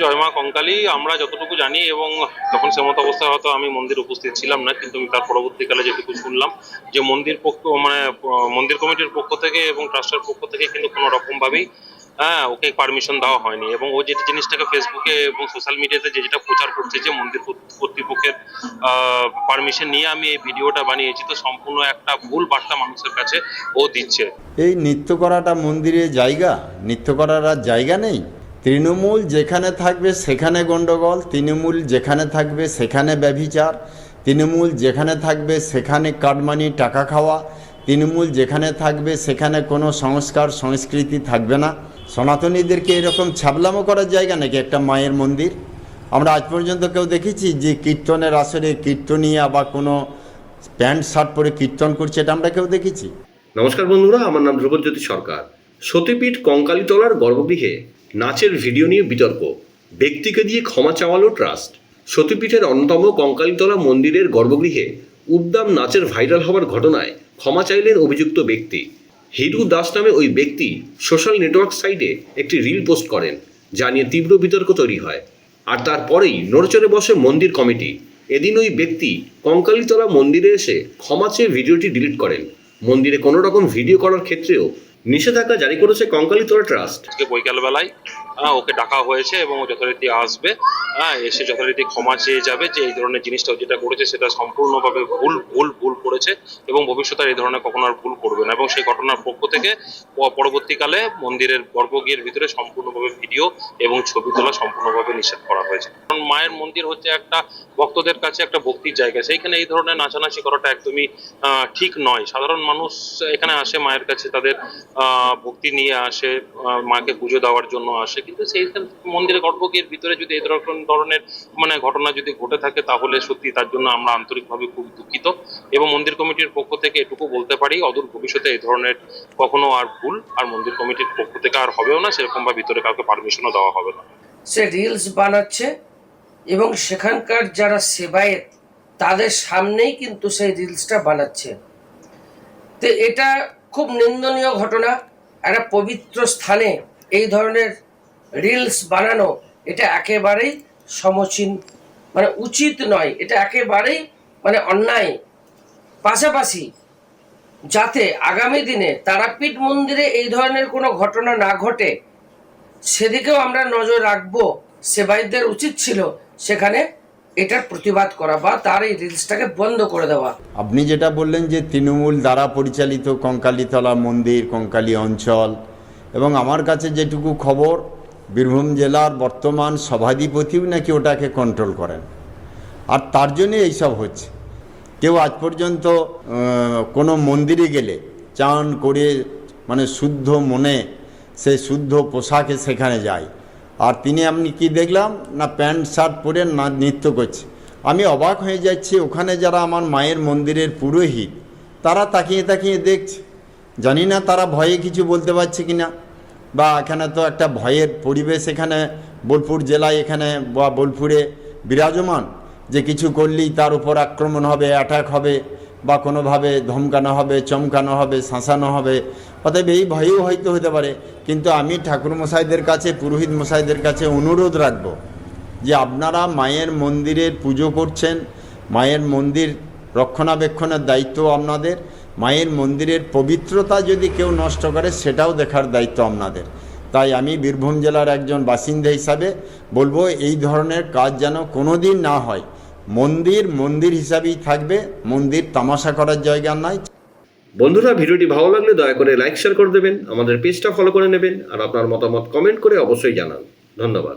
জয় মা কঙ্কালী, আমরা যতটুকু জানি এবং তখন সেমত অবস্থায় হয়তো আমি মন্দির উপস্থিত ছিলাম না, কিন্তু আমি তার পরবর্তীকালে যেটুকু শুনলাম যে মন্দির পক্ষ মানে মন্দির কমিটির পক্ষ থেকে এবং ট্রাস্টের পক্ষ থেকে কিন্তু কোনো রকম ভাবেই হ্যাঁ ওকে পারমিশন দেওয়া হয়নি এবং ও যে জিনিসটাকে ফেসবুকে এবং সোশ্যাল মিডিয়াতে যে যেটা প্রচার করছে যে মন্দির কর্তৃ- কর্তৃপক্ষের পারমিশন নিয়ে আমি এই ভিডিওটা বানিয়েছি, তো সম্পূর্ণ একটা ভুল বার্তা মানুষের কাছে ও দিচ্ছে। এই নৃত্য করাটা মন্দিরে জায়গা? নৃত্য করার আর জায়গা নেই? তৃণমূল যেখানে থাকবে সেখানে গণ্ডগোল তৃণমূল যেখানে থাকবে সেখানে ব্যভিচার, তৃণমূল যেখানে থাকবে সেখানে কাটমানি টাকা খাওয়া, তৃণমূল যেখানে থাকবে সেখানে কোনো সংস্কার, সংস্কৃতি থাকবে না। সনাতনীদেরকে এরকম ছাবলামো করার জায়গা নাকি একটা মায়ের মন্দির? আমরা আজ পর্যন্ত কেউ দেখেছি যে কীর্তনের আসরে কীর্তনিয়া বা কোনো প্যান্ট, শার্ট পরে কীর্তন করছে, এটা আমরা কেউ দেখেছি? নমস্কার বন্ধুরা, আমার নাম ধ্রুবজ্যোতি সরকার। সতীপীঠ কঙ্কালীতলার গর্ভগৃহে নাচের ভিডিও নিয়ে বিতর্ক। ব্যক্তিকে দিয়ে ক্ষমা চাওয়ালো ট্রাস্ট সতীপীঠের অন্যতম কঙ্কালীতলা মন্দিরের গর্ভগৃহে উদ্দাম নাচের ভাইরাল হওয়ার ঘটনায় ক্ষমা চাইলেন অভিযুক্ত ব্যক্তি। হিরু দাস নামে ওই ব্যক্তি সোশ্যাল নেটওয়ার্ক সাইটে একটি রিল পোস্ট করেন, যা নিয়ে তীব্র বিতর্ক তৈরি হয়। আর তারপরেই নড়চড়ে বসে মন্দির কমিটি এদিন ওই ব্যক্তি কঙ্কালীতলা মন্দিরে এসে ক্ষমা চেয়ে ভিডিওটি ডিলিট করেন। মন্দিরে কোনো রকম ভিডিও করার ক্ষেত্রেও নিষেধাজ্ঞা জারি করেছে কঙ্কালীতলা ট্রাস্ট। আজকে বৈকালবেলায় হ্যাঁ, ওকে ডাকা হয়েছে এবং যথারীতি আসবে হ্যাঁ এসে যথারীতি ক্ষমা চেয়ে যাবে যে এই ধরনের জিনিসটা যেটা করেছে সেটা সম্পূর্ণভাবে ভুল ভুল ভুল করেছে এবং ভবিষ্যতে এই ধরনের কখনো আর ভুল করবে না এবং সেই ঘটনার পক্ষ থেকে পরবর্তীকালে মন্দিরের গর্ভগৃহের ভিতরে সম্পূর্ণভাবে ভিডিও এবং ছবি তোলা সম্পূর্ণভাবে নিষেধ করা হয়েছে। কারণ মায়ের মন্দির হচ্ছে একটা ভক্তদের কাছে একটা ভক্তির জায়গা সেইখানে এই ধরনের নাচানাচি করাটা একদমই ঠিক নয়। সাধারণ মানুষ এখানে আসে মায়ের কাছে তাদের ভক্তি নিয়ে আসে মাকে পুজো দেওয়ার জন্য আসে। কিন্তু সেই মন্দিরের গর্ভগৃহের ভিতরে যদি এই ধরনের মানে ঘটনা যদি ঘটে থাকে, তাহলে সত্যি তার জন্য আমরা আন্তরিকভাবে খুব দুঃখিত। এবং মন্দির কমিটির পক্ষ থেকে এটুকু বলতে পারি, অদূর ভবিষ্যতে এই ধরনের কখনো আর ভুল আর মন্দির কমিটির পক্ষ থেকে আর হবেও না, সেরকম বা ভিতরে কাউকে পারমিশনও দেওয়া হবে না। সে রিলস বানাচ্ছে এবং সেখানকার যারা সেবায়েত, তাদের সামনেই কিন্তু সেই রিলসটা বানাচ্ছে। তো এটা খুব নিন্দনীয় ঘটনা। একটা পবিত্র স্থানে এই ধরনের রিলস বানানো, এটা একেবারেই সমচীন মানে উচিত নয়। এটা একেবারেই মানে অন্যায়। পাশাপাশি যাতে আগামী দিনে তারাপীঠ মন্দিরে এই ধরনের কোনো ঘটনা না ঘটে, সেদিকেও আমরা নজর রাখব। সেবাইদের উচিত ছিল সেখানে এটার প্রতিবাদ করা বা তার এই রিলসটাকে বন্ধ করে দেওয়া। আপনি যেটা বললেন যে তৃণমূল দ্বারা পরিচালিত কঙ্কালীতলা মন্দির, কঙ্কালী অঞ্চল, এবং আমার কাছে যেটুকু খবর, বীরভূম জেলার বর্তমান সভাধিপতিও নাকি ওটাকে কন্ট্রোল করেন। আর তার জন্যই এইসব হচ্ছে। কেউ আজ পর্যন্ত কোনো মন্দিরে গেলে চান করে মানে শুদ্ধ মনে সে শুদ্ধ পোশাকে সেখানে যায়। আর তিনি আমি কি দেখলাম? না, প্যান্ট, শার্ট পরে না, নৃত্য করছে। আমি অবাক হয়ে যাচ্ছি, ওখানে যারা আমার মায়ের মন্দিরের পুরোহিত, তারা তাকিয়ে তাকিয়ে দেখছে। জানি না তারা ভয়ে কিছু বলতে পারছে কি না বা এখানে তো একটা ভয়ের পরিবেশ এখানে, বোলপুর জেলায় এখানে বা বোলপুরে বিরাজমান, যে কিছু করলেই তার উপর আক্রমণ হবে অ্যাটাক হবে। বা কোনোভাবে ধমকানো হবে, চমকানো হবে, শাঁসানো হবে, অতএব এই ভয়েও হয়তো হতে পারে। কিন্তু আমি ঠাকুর মশাইদের কাছে, পুরোহিত মশাইদের কাছে অনুরোধ রাখব যে আপনারা মায়ের মন্দিরের পুজো করছেন, মায়ের মন্দির রক্ষণাবেক্ষণের দায়িত্ব আপনাদের, মায়ের মন্দিরের পবিত্রতা যদি কেউ নষ্ট করে, সেটাও দেখার দায়িত্ব আপনাদের। তাই আমি বীরভূম জেলার একজন বাসিন্দা হিসাবে বলব, এই ধরনের কাজ যেন কোনো দিন না হয়। মন্দির মন্দির হিসাবেই থাকবে। মন্দির তামাশা করার জায়গা নাই। বন্ধুরা, ভিডিওটি ভালো লাগলে দয়া করে লাইক শেয়ার করে দেবেন। আমাদের পেজটা ফলো করে নেবেন। আর আপনার মতামত কমেন্ট করে অবশ্যই জানান। ধন্যবাদ।